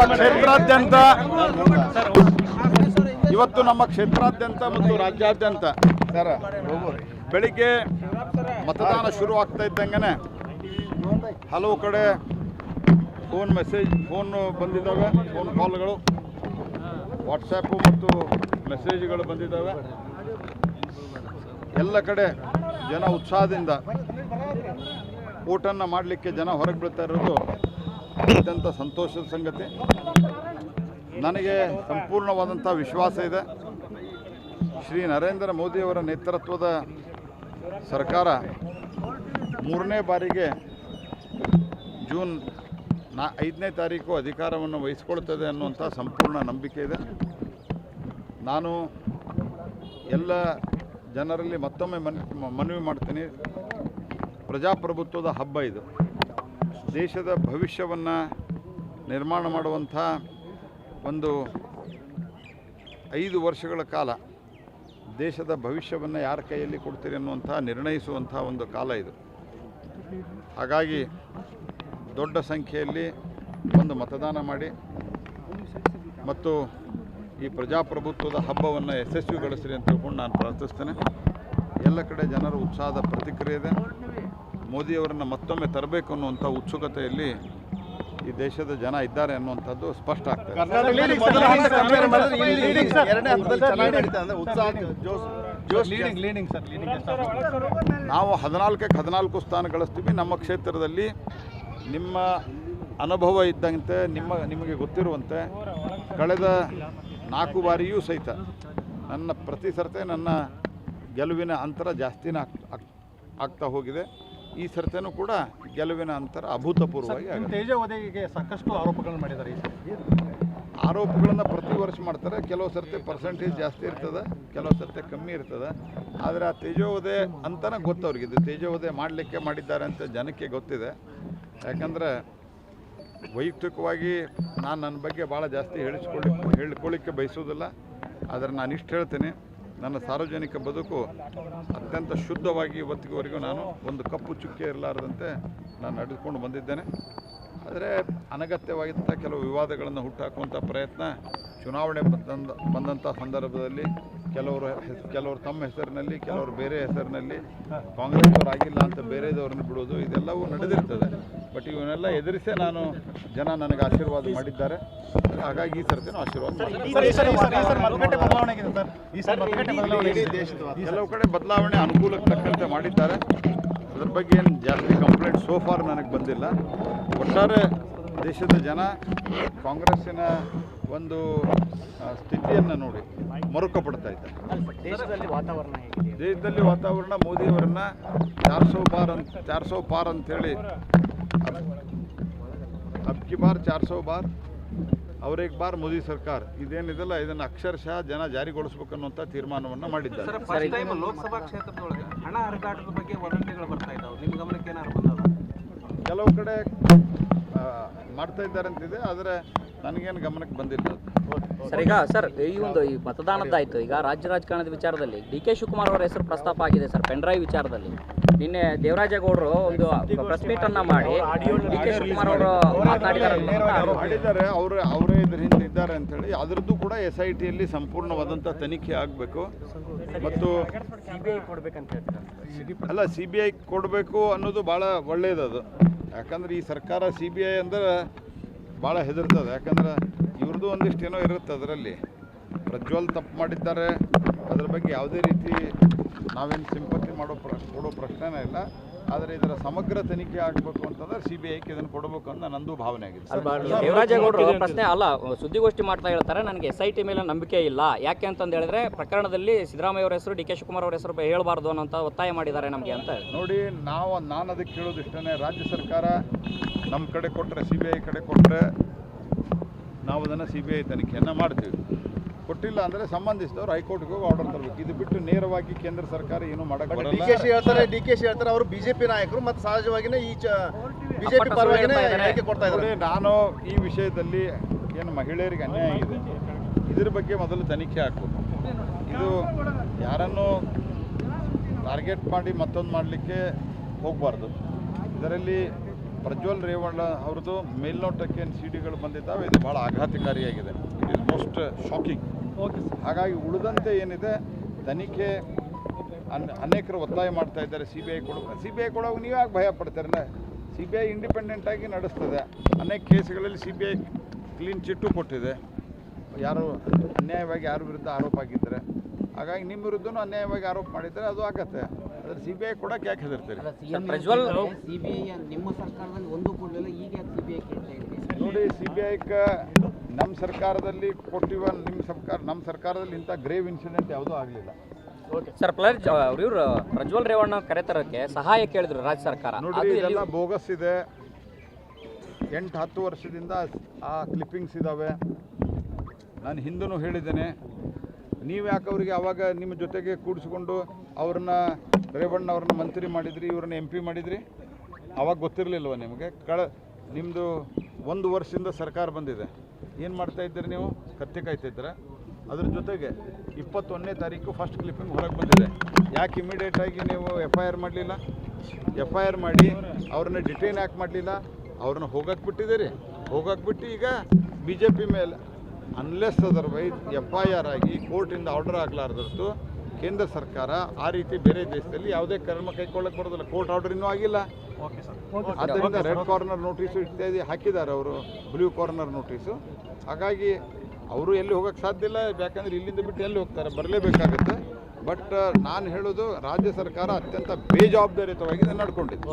ನಮ್ಮ ಕ್ಷೇತ್ರಾದ್ಯಂತ. ಇವತ್ತು ನಮ್ಮ ಕ್ಷೇತ್ರಾದ್ಯಂತ ಮತ್ತು ರಾಜ್ಯಾದ್ಯಂತ. ಬೆಳಿಗ್ಗೆ ಮತದಾನ ಶುರು ಆಗ್ತಾ ಇದ್ದಂಗೆ ಹಲವು ಕಡೆ ಫೋನ್ ಮೆಸೇಜ್ ಫೋನ್ ಬಂದಿದ್ದಾವೆ ಫೋನ್ ಕಾಲ್ಗಳು ವಾಟ್ಸಪ್ಪು ಮತ್ತು ಮೆಸೇಜ್ಗಳು ಬಂದಿದ್ದಾವೆ. ಎಲ್ಲ ಕಡೆ ಜನ ಉತ್ಸಾಹದಿಂದ ಊಟನ್ನು ಮಾಡಲಿಕ್ಕೆ ಜನ ಹೊರಗೆ ಬೀಳ್ತಾ ಇರೋದು ಅತ್ಯಂತ ಸಂತೋಷದ ಸಂಗತಿ. ನನಗೆ ಸಂಪೂರ್ಣವಾದಂಥ ವಿಶ್ವಾಸ ಇದೆ. ಶ್ರೀ ನರೇಂದ್ರ ಮೋದಿಯವರ ನೇತೃತ್ವದ ಸರ್ಕಾರ ಮೂರನೇ ಬಾರಿಗೆ ಜೂನ್ ನಾ ಐದನೇ ತಾರೀಕು ಅಧಿಕಾರವನ್ನು ವಹಿಸ್ಕೊಳ್ತದೆ ಅನ್ನುವಂಥ ಸಂಪೂರ್ಣ ನಂಬಿಕೆ ಇದೆ. ನಾನು ಎಲ್ಲ ಜನರಲ್ಲಿ ಮತ್ತೊಮ್ಮೆ ಮನ್, ಮನವಿ ಮಾಡ್ತೀನಿ. ಪ್ರಜಾಪ್ರಭುತ್ವದ ಹಬ್ಬ ಇದು. ದೇಶದ ಭವಿಷ್ಯವನ್ನು ನಿರ್ಮಾಣ ಮಾಡುವಂಥ ಒಂದು ಐದು ವರ್ಷಗಳ ಕಾಲ ದೇಶದ ಭವಿಷ್ಯವನ್ನು ಯಾರ ಕೈಯಲ್ಲಿ ಕೊಡ್ತೀರಿ ಅನ್ನುವಂಥ, ನಿರ್ಣಯಿಸುವಂಥ ಒಂದು ಕಾಲ ಇದು. ಹಾಗಾಗಿ ದೊಡ್ಡ ಸಂಖ್ಯೆಯಲ್ಲಿ ಒಂದು ಮತದಾನ ಮಾಡಿ ಮತ್ತು ಈ ಪ್ರಜಾಪ್ರಭುತ್ವದ ಹಬ್ಬವನ್ನು ಯಶಸ್ವಿಗೊಳಿಸ್ರಿ ಅಂತ ತಿಳ್ಕೊಂಡು ನಾನು ಪ್ರಾರ್ಥಿಸ್ತೇನೆ. ಎಲ್ಲ ಕಡೆ ಜನರ ಉತ್ಸಾಹದ ಪ್ರತಿಕ್ರಿಯೆ ಇದೆ. ಮೋದಿಯವರನ್ನು ಮತ್ತೊಮ್ಮೆ ತರಬೇಕು ಅನ್ನುವಂಥ ಉತ್ಸುಕತೆಯಲ್ಲಿ ಈ ದೇಶದ ಜನ ಇದ್ದಾರೆ ಅನ್ನುವಂಥದ್ದು ಸ್ಪಷ್ಟ ಆಗ್ತದೆ ಎರಡನೇ ಹಂತದಲ್ಲಿ ಚೆನ್ನಾಗಿ ನಡೀತಾ ಅಂದ್ರೆ ಉತ್ಸಾಹ ಜೋಶ್ ಜೋಶ್ ನಾವು ಹದಿನಾಲ್ಕಕ್ಕೆ ಹದಿನಾಲ್ಕು ಸ್ಥಾನ ಗಳಿಸ್ತೀವಿ. ನಮ್ಮ ಕ್ಷೇತ್ರದಲ್ಲಿ ನಿಮ್ಮ ಅನುಭವ ಇದ್ದಂತೆ ನಿಮ್ಮ ನಿಮಗೆ ಗೊತ್ತಿರುವಂತೆ ಕಳೆದ ನಾಲ್ಕು ಬಾರಿಯೂ ಸಹಿತ ನನ್ನ ಪ್ರತಿ ಸರ್ತೆ ನನ್ನ ಗೆಲುವಿನ ಅಂತರ ಜಾಸ್ತಿನೇ ಆಗ್ ಆಗ್- ಆಗ್ತಾ ಹೋಗಿದೆ. ಈ ಸರ್ತಿನೂ ಕೂಡ ಗೆಲುವಿನ ಅಂತರ ಅಭೂತಪೂರ್ವವಾಗಿ ತೇಜವಧಿಗೆ ಸಾಕಷ್ಟು ಆರೋಪಗಳನ್ನು ಮಾಡಿದ್ದಾರೆ. ಆರೋಪಗಳನ್ನು ಪ್ರತಿ ವರ್ಷ ಮಾಡ್ತಾರೆ. ಕೆಲವು ಸರ್ತಿ ಪರ್ಸೆಂಟೇಜ್ ಜಾಸ್ತಿ ಇರ್ತದೆ ಕೆಲವು ಸರ್ತಿ ಕಮ್ಮಿ ಇರ್ತದೆ. ಆದರೆ ಆ ತೇಜೋವಧೆ ಅಂತಲೇ ಗೊತ್ತು ಅವ್ರಿಗೆ. ಇದು ತೇಜೋವಧೆ ಮಾಡಲಿಕ್ಕೆ ಮಾಡಿದ್ದಾರೆ ಅಂತ ಜನಕ್ಕೆ ಗೊತ್ತಿದೆ. ಯಾಕಂದರೆ ವೈಯಕ್ತಿಕವಾಗಿ ನಾನು ನನ್ನ ಬಗ್ಗೆ ಭಾಳ ಜಾಸ್ತಿ ಹೇಳಿಸ್ಕೊಳ್ಳಿ ಹೇಳ್ಕೊಳ್ಳಿಕ್ಕೆ ಬಯಸೋದಿಲ್ಲ ಆದರೆ ನಾನು ಇಷ್ಟು ಹೇಳ್ತೀನಿ. ನನ್ನ ಸಾರ್ವಜನಿಕ ಬದುಕು ಅತ್ಯಂತ ಶುದ್ಧವಾಗಿ ಇವತ್ತಿಗೆವರೆಗೂ ನಾನು ಒಂದು ಕಪ್ಪು ಚುಕ್ಕೆ ಇರಲಾರದಂತೆ ನಾನು ನಡೆದುಕೊಂಡು ಬಂದಿದ್ದೇನೆ. ಆದರೆ ಅನಗತ್ಯವಾಗಿದ್ದಂಥ ಕೆಲವು ವಿವಾದಗಳನ್ನು ಹುಟ್ಟಾಕುವಂಥ ಪ್ರಯತ್ನ ಚುನಾವಣೆ ಬಂದ ಬಂದಂಥ ಸಂದರ್ಭದಲ್ಲಿ ಕೆಲವರು ಹೆಸ್ ಕೆಲವರು ತಮ್ಮ ಹೆಸರಿನಲ್ಲಿ ಕೆಲವರು ಬೇರೆ ಹೆಸರಿನಲ್ಲಿ ಕಾಂಗ್ರೆಸ್ನವ್ರು ಆಗಿಲ್ಲ ಅಂತ ಬೇರೆದವ್ರನ್ನ ಬಿಡೋದು ಇದೆಲ್ಲವೂ ನಡೆದಿರ್ತದೆ. ಬಟ್ ಇವನ್ನೆಲ್ಲ ಎದುರಿಸೇ ನಾನು ಜನ ನನಗೆ ಆಶೀರ್ವಾದ ಮಾಡಿದ್ದಾರೆ. ಹಾಗಾಗಿ ಈ ಸರ್ತಿನೂ ಆಶೀರ್ವಾದ ಮಾಡಿದ್ದಾರೆ. ಸರ್, ಈ ಸರಿ- ಈ ಸರಿ- ಈ ಸರಿ ಮತಗಟ್ಟೆ ಬದಲಾವಣೆ ಸರ್. ಈ ಸರಿ ಮತಗಟ್ಟೆ ಬದಲಾವಣೆ ಆಗಿದೆ. ಕೆಲವು ಕಡೆ ಬದಲಾವಣೆ ಅನುಕೂಲಕ್ಕೆ ತಕ್ಕಂತೆ ಮಾಡಿದ್ದಾರೆ. ಅದ್ರ ಬಗ್ಗೆ ಏನು ಜಾಸ್ತಿ ಕಂಪ್ಲೇಂಟ್ ಸೋಫಾರ್ ನನಗೆ ಬಂದಿಲ್ಲ. ಒಟ್ಟಾರೆ ದೇಶದ ಜನ ಕಾಂಗ್ರೆಸ್ಸಿನ ಒಂದು ಸ್ಥಿತಿಯನ್ನು ನೋಡಿ ಮರುಕ ಪಡ್ತಾ ಇದ್ದಾರೆ. ದೇಶದಲ್ಲಿ ವಾತಾವರಣ ದೇಶದಲ್ಲಿ ವಾತಾವರಣ ಮೋದಿಯವರನ್ನ ಚಾರ್ ಸೌ ಬಾರ್ ಅಂತ ಚಾರ್ ಸೌ ಪಾರ್ ಅಂತೇಳಿ ಅಬ್ಕಿ ಬಾರ್ ಚಾರ್ ಸೌ ಬಾರ್ ಅವ್ರಿಗೆ ಬಾರ್ ಮೋದಿ ಸರ್ಕಾರ. ಇದೇನಿದೆಲ್ಲ ಇದನ್ನು ಅಕ್ಷರಶಃ ಜನ ಜಾರಿಗೊಳಿಸ್ಬೇಕನ್ನುವಂಥ ತೀರ್ಮಾನವನ್ನು ಮಾಡಿದ್ದಾರೆ. ಸರ್ ಫಸ್ಟ್ ಟೈಮ್ ಲೋಕಸಭಾ ಕ್ಷೇತ್ರದೊಳಗೆ ಹಣ ಹರಿದಾಟದ ಬಗ್ಗೆ ವದಂತಿಗಳು ಬರ್ತಾ ಇದ್ದಾವೆ. ನಿಮ್ಮ ಗಮನಕ್ಕೆ ಏನಾದ್ರು ಬಂದದ? ಕೆಲವು ಕಡೆ ಆ, ಮಾಡ್ತಾ ಇದ್ದಾರೆ ಅಂತಿದೆ ಆದರೆ ನನಗೇನು ಗಮನಕ್ಕೆ ಬಂದಿಲ್ಲ ಅದು. ಸರ್ ಈಗ ಸರ್ ಈ ಒಂದು ಈ ಮತದಾನದ್ದಾಯಿತು. ಈಗ ರಾಜ್ಯ ರಾಜಕಾರಣದ ವಿಚಾರದಲ್ಲಿ ಡಿ ಕೆ ಶಿವಕುಮಾರ್ ಅವರ ಹೆಸರು ಪ್ರಸ್ತಾಪ ಆಗಿದೆ ಸರ್ ಪೆನ್ಡ್ರೈವ್ ವಿಚಾರದಲ್ಲಿ. ನಿನ್ನೆ ದೇವರಾಜೇಗೌಡರು ಒಂದು ಪ್ರೆಸ್ ಮೀಟ್ ಅನ್ನ ಮಾಡಿ ಡಿ ಕೆ ಶಿವಕುಮಾರ್ ಅವರು ಮಾತನಾಡಿದ್ದಾರೆ ಅನ್ನುವಂಥ ಅವರು ಅವರೇ ಇದ್ರ ಹಿಂದೆ ಇದ್ದಾರೆ ಅಂತೇಳಿ ಅದರದ್ದು ಕೂಡ ಎಸ್ ಐ ಟಿಯಲ್ಲಿ ಸಂಪೂರ್ಣವಾದಂಥ ತನಿಖೆ ಆಗಬೇಕು. ಮತ್ತು ಅಲ್ಲ ಸಿ ಬಿ ಐ ಕೊಡಬೇಕು ಅನ್ನೋದು ಭಾಳ ಒಳ್ಳೇದದು. ಯಾಕಂದ್ರೆ ಈ ಸರ್ಕಾರ ಸಿ ಬಿ ಐ ಅಂದ್ರೆ ಭಾಳ ಹೆದರ್ತದೆ. ಯಾಕಂದ್ರೆ ಇವ್ರದ್ದು ಒಂದಿಷ್ಟು ಏನೋ ಇರುತ್ತೆ ಅದರಲ್ಲಿ. ಪ್ರಜ್ವಲ್ ತಪ್ಪು ಮಾಡಿದ್ದಾರೆ. ಅದ್ರ ಬಗ್ಗೆ ಯಾವುದೇ ರೀತಿ ನಾವೇನು ಸಿಂಪತಿ ಮಾಡೋ ಪ್ರ, ಕೊಡೋ ಪ್ರಶ್ನೆನೇ ಇಲ್ಲ. ಆದರೆ ಇದರ ಸಮಗ್ರ ತನಿಖೆ ಆಗಬೇಕು ಅಂತಂದ್ರೆ ಸಿ ಬಿ ಐಕ್ಕೆ ಇದನ್ನು ಕೊಡಬೇಕು ಅಂತ ನಂದು ಭಾವನೆ ಆಗಿದೆ. ಅಲ್ಲ, ದೇವರಾಜೇಗೌಡರು ಪ್ರಶ್ನೆ ಅಲ್ಲ ಸುದ್ದಿಗೋಷ್ಠಿ ಮಾಡ್ತಾ ಹೇಳ್ತಾರೆ ನನಗೆ ಎಸ್ ಐ ಟಿ ಮೇಲೆ ನಂಬಿಕೆ ಇಲ್ಲ. ಯಾಕೆ ಅಂತಂದು ಹೇಳಿದ್ರೆ ಪ್ರಕರಣದಲ್ಲಿ ಸಿದ್ದರಾಮಯ್ಯ ಅವರ ಹೆಸರು ಡಿ ಕೆ ಶಿವಕುಮಾರ್ ಅವರ ಹೆಸರು ಹೇಳಬಾರ್ದು ಅನ್ನೋಂಥ ಒತ್ತಾಯ ಮಾಡಿದ್ದಾರೆ ನಮಗೆ ಅಂತ ನೋಡಿ ನಾವು ನಾನು ಅದಕ್ಕೆ ಕೇಳೋದು ಇಷ್ಟನೇ ರಾಜ್ಯ ಸರ್ಕಾರ ನಮ್ಮ ಕಡೆ ಕೊಟ್ಟರೆ ಸಿ ಬಿ ಐ ಕಡೆ ಕೊಟ್ಟರೆ ನಾವು ಅದನ್ನು ಸಿ ಬಿ ಐ ತನಿಖೆಯನ್ನು ಮಾಡ್ತೀವಿ. ಕೊಟ್ಟಿಲ್ಲ ಅಂದರೆ ಸಂಬಂಧಿಸಿದವರು ಹೈಕೋರ್ಟ್ಗೆ ಹೋಗಿ ಆರ್ಡರ್ ತರಬೇಕು. ಇದು ಬಿಟ್ಟು ನೇರವಾಗಿ ಕೇಂದ್ರ ಸರ್ಕಾರ ಏನು ಮಾಡಕ್ಕೆ ಡಿ ಕೆ ಶಿ ಹೇಳ್ತಾರೆ ಡಿ ಕೆ ಶಿ ಹೇಳ್ತಾರೆ ಅವರು ಬಿಜೆಪಿ ನಾಯಕರು ಮತ್ತು ಸಹಜವಾಗಿನೇ ಈ ಬಿಜೆಪಿ ಪರವಾಗಿನೇ ಕೊಡ್ತಾ ಇದ್ದಾರೆ. ನಾನು ಈ ವಿಷಯದಲ್ಲಿ ಏನು ಮಹಿಳೆಯರಿಗೆ ಅನ್ಯಾಯ ಇದೆ. ಇದ್ರ ಬಗ್ಗೆ ಮೊದಲು ತನಿಖೆ ಹಾಕಬೇಕು ಇದು ಯಾರನ್ನು ಟಾರ್ಗೆಟ್ ಮಾಡಿ ಮತ್ತೊಂದು ಮಾಡಲಿಕ್ಕೆ ಹೋಗಬಾರ್ದು. ಇದರಲ್ಲಿ ಪ್ರಜ್ವಲ್ ರೇವಣ್ಣ ಅವ್ರದ್ದು ಮೇಲ್ನೋಟಕ್ಕೆ ಏನು ಸಿ ಡಿಗಳು ಬಂದಿದ್ದಾವೆ. ಇದು ಭಾಳ ಆಘಾತಕಾರಿಯಾಗಿದೆ. ಇಟ್ ಇಸ್ ಮೋಸ್ಟ್ ಶಾಕಿಂಗ್ ಹಾಗಾಗಿ ಉಳಿದಂತೆ ಏನಿದೆ ತನಿಖೆ ಅನ್ ಅನೇಕರು ಒತ್ತಾಯ ಮಾಡ್ತಾ ಇದ್ದಾರೆ. ಸಿ ಬಿ ಐ ಕೊಡ ಸಿ ಬಿ ಐ ಕೊಡೋವಾಗ ನೀವು ಯಾಕೆ ಭಯ ಪಡ್ತಾರೆ ಸಿ ಬಿ ಐ ಇಂಡಿಪೆಂಡೆಂಟಾಗಿ ನಡೆಸ್ತದೆ. ಅನೇಕ ಕೇಸ್ಗಳಲ್ಲಿ C B I clean chit ಕೊಟ್ಟಿದೆ. ಯಾರು ಅನ್ಯಾಯವಾಗಿ ಯಾರ ವಿರುದ್ಧ ಆರೋಪ ಆಗಿದ್ದರೆ ಹಾಗಾಗಿ ನಿಮ್ಮ ವಿರುದ್ಧನೂ ಅನ್ಯಾಯವಾಗಿ ಆರೋಪ ಮಾಡಿದರೆ ಅದು ಆಗತ್ತೆ. ಸಿ ಬಿ ಐ ಕೊಡಕ್ಕೆ ಯಾಕೆ ಹೆದರ್ತೀರಿ? ಪ್ರಜ್ವಲ್ ಸಿಬಿಐ ನಿಮ್ಮ ಸರ್ಕಾರದಲ್ಲಿ ಒಂದು ಕೊಡಲಿಲ್ಲ ಈಗ ಸಿಬಿಐ ಕೇಳ್ತಾ ನೋಡಿ ಸಿ ಬಿ ನಮ್ಮ ಸರ್ಕಾರದಲ್ಲಿ ಕೊಟ್ಟಿವ ನಿಮ್ಮ ಸರ್ಕಾರ ನಮ್ಮ ಸರ್ಕಾರದಲ್ಲಿ ಇಂಥ ಗ್ರೇವ್ ಇನ್ಸಿಡೆಂಟ್ ಯಾವುದೂ ಆಗಲಿಲ್ಲ. ಸರ್ ಪ್ಲರ್ಜ್ ಇವರು ಪ್ರಜ್ವಲ್ ರೇವಣ್ಣ ಕರೆತರಕ್ಕೆ ಸಹಾಯ ಕೇಳಿದ್ರು ರಾಜ್ಯ ಸರ್ಕಾರ. ನೋಡಿ ಇದೆಲ್ಲ ಬೋಗಸ್ ಇದೆ. ಎಂಟು ಹತ್ತು ವರ್ಷದಿಂದ ಆ ಕ್ಲಿಪ್ಪಿಂಗ್ಸ್ ಇದ್ದಾವೆ ನಾನು ಹಿಂದೂ ಹೇಳಿದ್ದೇನೆ. ನೀವು ಯಾಕೆ ಅವರಿಗೆ ಅವಾಗ ನಿಮ್ಮ ಜೊತೆಗೆ ಕೂಡಿಸ್ಕೊಂಡು ಅವ್ರನ್ನ ರೇವಣ್ಣ ಅವ್ರನ್ನ ಮಂತ್ರಿ ಮಾಡಿದ್ರಿ, ಇವ್ರನ್ನ ಎಂ ಪಿ ಮಾಡಿದ್ರಿ? ಅವಾಗ ಗೊತ್ತಿರಲಿಲ್ವ ನಿಮಗೆ? ಕಳ ನಿಮ್ಮದು ಒಂದು ವರ್ಷದಿಂದ ಸರ್ಕಾರ ಬಂದಿದೆ. ಏನು ಮಾಡ್ತಾ ಇದ್ದೀರಿ ನೀವು? ಕತ್ತೆ ಕಾಯ್ತಿದ್ದೀರ ಅದ್ರ ಜೊತೆಗೆ ಇಪ್ಪತ್ತೊಂದನೇ ತಾರೀಕು ಫಸ್ಟ್ ಕ್ಲಿಪ್ಪಿಂಗ್ ಹೊರಗೆ ಬಂದಿದೆ. ಯಾಕೆ ಇಮಿಡಿಯೇಟಾಗಿ ನೀವು ಎಫ್ ಐ ಆರ್ ಮಾಡಲಿಲ್ಲ? ಎಫ್ ಐ ಆರ್ ಮಾಡಿ ಅವ್ರನ್ನ ಡಿಟೈನ್ ಯಾಕೆ ಮಾಡಲಿಲ್ಲ? ಅವ್ರನ್ನ ಹೋಗಕ್ಕೆ ಬಿಟ್ಟಿದ್ದೀರಿ. ಹೋಗಕ್ಕೆ ಬಿಟ್ಟು ಈಗ ಬಿ ಜೆ ಪಿ ಮೇಲೆ unless otherwise F I R ಆಗಿ ಕೋರ್ಟಿಂದ ಆರ್ಡರ್ ಆಗಲಾರ್ದಷ್ಟು ಕೇಂದ್ರ ಸರ್ಕಾರ ಆ ರೀತಿ ಬೇರೆ ದೇಶದಲ್ಲಿ ಯಾವುದೇ ಕ್ರಮ ಕೈಗೊಳ್ಳಕ್ಕೆ ಬರೋದಿಲ್ಲ. ಕೋರ್ಟ್ ಆರ್ಡರ್ ಇನ್ನೂ ಆಗಿಲ್ಲ. ಆದ್ದರಿಂದ ರೆಡ್ ಕಾರ್ನರ್ ನೋಟಿಸು ಇತ್ಯಾದಿ ಹಾಕಿದ್ದಾರೆ ಅವರು. ಬ್ಲೂ ಕಾರ್ನರ್ ನೋಟಿಸು ಹಾಗಾಗಿ ಅವರು ಎಲ್ಲಿ ಹೋಗೋಕ್ಕೆ ಸಾಧ್ಯ ಇಲ್ಲ. ಯಾಕಂದ್ರೆ ಇಲ್ಲಿಂದ ಬಿಟ್ಟು ಎಲ್ಲಿ ಹೋಗ್ತಾರೆ? ಬರಲೇಬೇಕಾಗುತ್ತೆ. ಬಟ್ ನಾನು ಹೇಳೋದು ರಾಜ್ಯ ಸರ್ಕಾರ ಅತ್ಯಂತ ಬೇಜವಾಬ್ದಾರಿಯುತವಾಗಿ ನಡ್ಕೊಂಡಿದೆ.